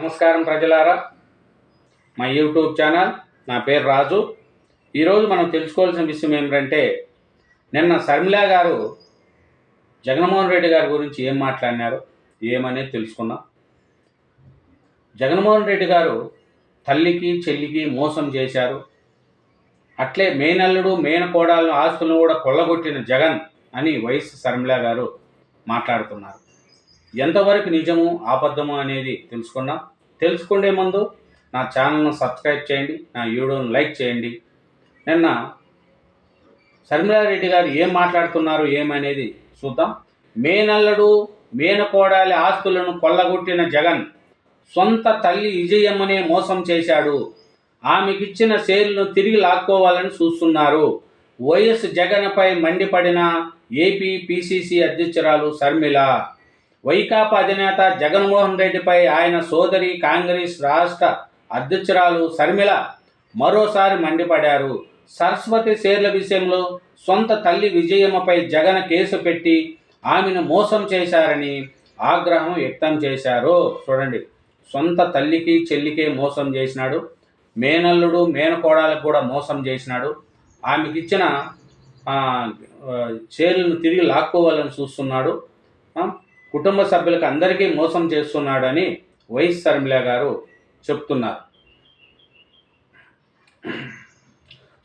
నమస్కారం ప్రజలారా. మా యూట్యూబ్ ఛానల్ నా పేరు రాజు. ఈరోజు మనం తెలుసుకోవాల్సిన విషయం ఏమిటంటే నిన్న శర్మిలా గారు జగన్మోహన్ రెడ్డి గారి గురించి ఏం మాట్లాడినారు ఏమనేది తెలుసుకున్నాం జగన్మోహన్ రెడ్డి గారు తల్లికి చెల్లికి మోసం చేశారు. అట్లే మేనల్లుడు మేనకోడాలను ఆస్తులను కూడా కొల్లగొట్టిన జగన్ అని వైఎస్ శర్మిలా గారు మాట్లాడుతున్నారు. ఎంతవరకు నిజము అబద్ధము అనేది తెలుసుకుందాం తెలుసుకునే ముందు నా ఛానల్ను సబ్స్క్రైబ్ చేయండి నా వీడియోను లైక్ చేయండి. నిన్న శర్మిలారెడ్డి గారు ఏం మాట్లాడుతున్నారు ఏమనేది చూద్దాం. మేనల్లుడు మేనకోడాలి ఆస్తులను కొల్లగొట్టిన జగన్ సొంత తల్లి విజయమ్మనే మోసం చేశాడు. ఆమెకిచ్చిన షేర్లను తిరిగి లాక్కోవాలని చూస్తున్నారు. వైఎస్ జగన్పై మండిపడిన ఏపీ పిసిసి అధ్యక్షురాలు శర్మిల వైకాపా అధినేత జగన్మోహన్ రెడ్డిపై ఆయన సోదరి కాంగ్రెస్ రాష్ట్ర అధ్యక్షురాలు శర్మిల మరోసారి మండిపడారు. సరస్వతి షేర్ల విషయంలో సొంత తల్లి విజయమ్మపై జగన్ కేసు పెట్టి ఆమెను మోసం చేశారని ఆగ్రహం వ్యక్తం చేశారు. చూడండి సొంత తల్లికి చెల్లికే మోసం చేసినాడు. మేనల్లుడు మేనకోడాలకు కూడా మోసం చేసినాడు. ఆమెకి ఇచ్చిన ఆ, షేర్లను తిరిగి లాక్కోవాలని చూస్తున్నాడు. కుటుంబ సభ్యులకు అందరికీ మోసం చేస్తున్నాడని వైఎస్ శర్మిల గారు చెప్తున్నారు.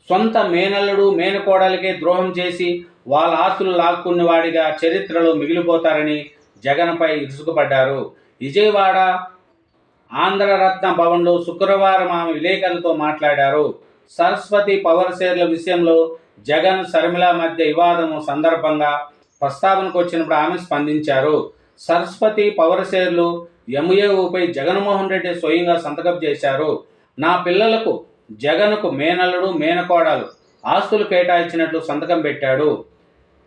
సొంత మేనల్లుడు మేనకోడలకే ద్రోహం చేసి వాళ్ళ ఆస్తులు లాక్కున్న వాడిగా చరిత్రలో మిగిలిపోతారని జగన్పై ఇరుసుకుపడ్డారు విజయవాడ ఆంధ్రరత్న భవన్లో శుక్రవారం ఆమె విలేకరులతో మాట్లాడారు. సరస్వతి పవర్ షేర్ల విషయంలో జగన్ శర్మిల మధ్య వివాదం సందర్భంగా ప్రస్తావనకు వచ్చినప్పుడు ఆమె స్పందించారు. సరస్వతి పవర్ షేర్లు ఎంఏఓపై జగన్మోహన్ రెడ్డి స్వయంగా సంతకం చేశారు. నా పిల్లలకు జగన్కు మేనల్లుడు మేనకోడలు ఆస్తులు కేటాయించినట్లు సంతకం పెట్టాడు.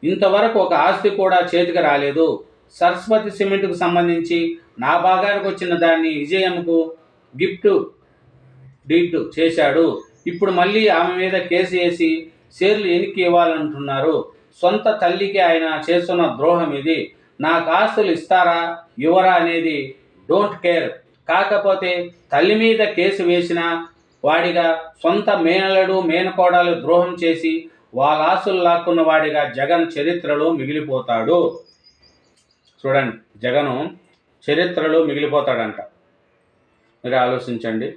ఇంతవరకు ఒక ఆస్తి కూడా చేతికి రాలేదు. సరస్వతి సిమెంట్కు సంబంధించి నా భాగానికి వచ్చిన దాన్ని విజయంకు గిఫ్ట్ డీట్ చేశాడు. ఇప్పుడు మళ్ళీ ఆమె మీద కేసు వేసి షేర్లు ఎనికి ఇవ్వాలంటున్నారు. సొంత తల్లికి ఆయన చేస్తున్న ద్రోహం ఇది. నాకు ఆస్తులు ఇస్తారా? ఇవ్వరా అనేది డోంట్ కేర్. కాకపోతే తల్లి మీద కేసు వేసిన వాడిగా సొంత మేనలుడు మేనకోడలు ద్రోహం చేసి వాళ్ళ ఆస్తులు లాక్కున్న వాడిగా జగన్ చరిత్రలో మిగిలిపోతాడు. చూడండి జగను చరిత్రలో మిగిలిపోతాడంట. మీరు ఆలోచించండి.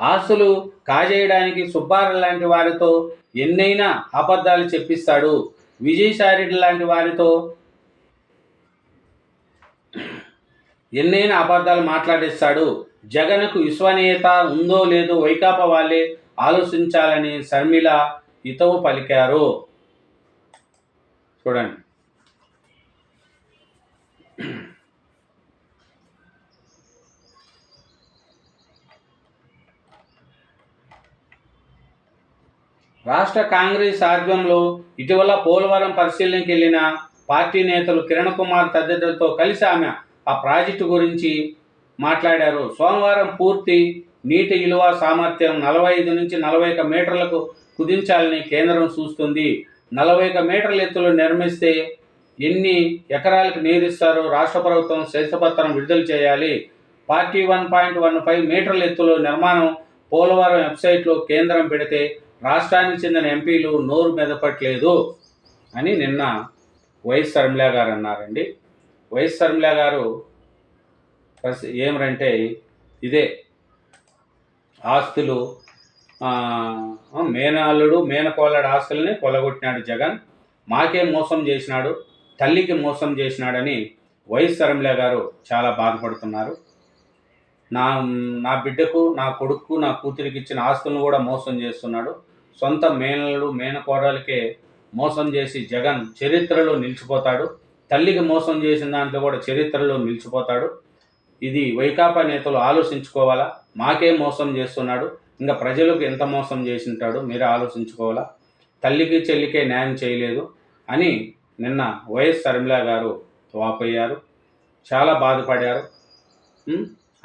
ఆశలు ఆస్తులు కాజేయడానికి సుబ్బారెడ్డి లాంటి వారితో ఎన్నైనా అబద్ధాలు చెప్పిస్తాడు. విజయసాయిరెడ్డి లాంటి వారితో ఎన్నైనా అబద్ధాలు మాట్లాడిస్తాడు. జగన్కు విశ్వనీయత ఉందో లేదో వైకాపా వాళ్ళే ఆలోచించాలని శర్మిల హితవు పలికారు. చూడండి. రాష్ట్ర కాంగ్రెస్ ఆధ్వర్యంలో ఇటీవల పోలవరం పరిశీలనకి వెళ్ళిన పార్టీ నేతలు కిరణ్ కుమార్ తదితరులతో కలిసి ఆమె ఆ ప్రాజెక్టు గురించి మాట్లాడారు. సోమవారం పూర్తి నీటి విలువ సామర్థ్యం నలభై ఐదు నుంచి నలభై ఒక మీటర్లకు కుదించాలని కేంద్రం చూస్తుంది. నలభై ఒక మీటర్ల ఎత్తులు నిర్మిస్తే ఎన్ని ఎకరాలకు నీరిస్తారో రాష్ట్ర ప్రభుత్వం శ్వేతపత్రం విడుదల చేయాలి. Party one point one five మీటర్ల ఎత్తులో నిర్మాణం పోలవరం వెబ్సైట్లో కేంద్రం పెడితే రాష్ట్రానికి చెందిన ఎంపీలు నోరు మెదపట్లేదు అని నిన్న వైఎస్ శర్మిల గారు అన్నారండి. వైఎస్ శర్మిల గారు ఏమరంటే ఇదే ఆస్తులు మేనాలుడు మేనల్లుడు మేనకోళ్ళడు ఆస్తుల్ని కొలగొట్టినాడు జగన్. మాకే మోసం చేసినాడు తల్లికి మోసం చేసినాడని వైఎస్ శర్మిల గారు చాలా బాధపడుతున్నారు. నా నా బిడ్డకు నా కొడుకు నా కూతురికి ఇచ్చిన ఆస్తులను కూడా మోసం చేస్తున్నాడు. సొంత మేనలు మేనకోడలకే మోసం చేసి జగన్ చరిత్రలో నిలిచిపోతాడు. తల్లికి మోసం చేసిన దాంట్లో కూడా చరిత్రలో నిలిచిపోతాడు. ఇది వైకాపా నేతలు ఆలోచించుకోవాలా? మాకే మోసం చేస్తున్నాడు. ఇంకా ప్రజలకు ఎంత మోసం చేసి ఉంటాడు మీరే ఆలోచించుకోవాలా? తల్లికి చెల్లికే న్యాయం చేయలేదు అని నిన్న వైఎస్ శర్మిల గారు వాపోయారు. చాలా బాధపడారు.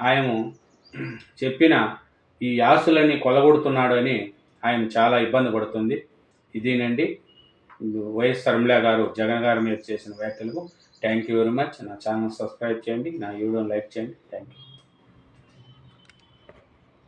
ఆయము ఆయన చెప్పిన ఈ ఆస్తులన్నీ కొలగొడుతున్నాడు అని ఆయన చాలా ఇబ్బంది పడుతుంది. ఇదేనండి. వైఎస్ శర్మిళ గారు జగన్ గారి మీద చేసిన వ్యాఖ్యలకు థ్యాంక్ యూ వెరీ మచ్ నా ఛానల్ సబ్స్క్రైబ్ చేయండి. నా వీడియోని లైక్ చేయండి. Thank you